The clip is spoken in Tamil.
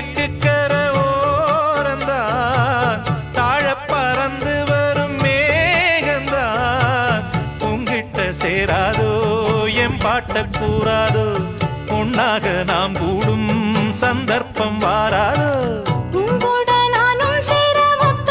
கிழக்கு கர ஓரந்தான் தாழ பறந்து வரும் மேகந்தான். உங்கிட்ட சேராதோ என் பாட்ட கூறாதோ உன்னாக நாம் கூடும் சந்தர்ப்பம் வாராதோ. உங்கூட நானும் சேர ஒத்த